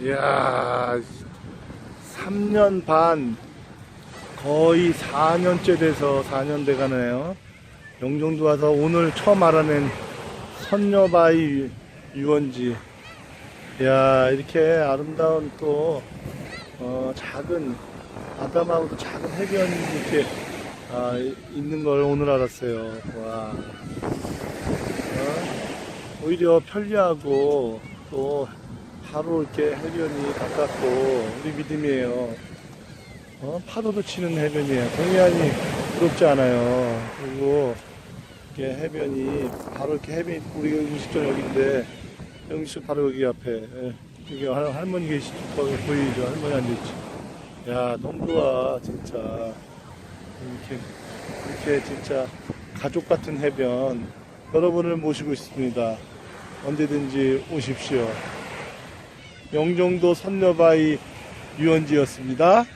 이야, 3년 반, 거의 4년째 돼서 4년 돼 가네요. 영종도 와서 오늘 처음 알아낸 선녀바위 유- 유원지. 이야, 이렇게 아름다운 또, 어, 작은, 아담하고도 작은 해변이 이렇게, 아, 이- 있는 걸 오늘 알았어요. 와. 어? 오히려 편리하고, 또, 바로 이렇게 해변이 가깝고, 우리 믿음이에요. 어? 파도도 치는 해변이에요. 동해안이 부럽지 않아요. 그리고, 이렇게 해변이, 바로 이렇게 해변이, 우리가 음식점 여기인데, 음식 바로 여기 앞에, 예. 여기 할, 할머니 계시죠? 보이죠? 할머니 앉아있지. 야, 너무 좋아, 진짜. 이렇게, 이렇게 진짜 가족 같은 해변, 여러분을 모시고 있습니다. 언제든지 오십시오. 영종도 선녀바위 유원지였습니다.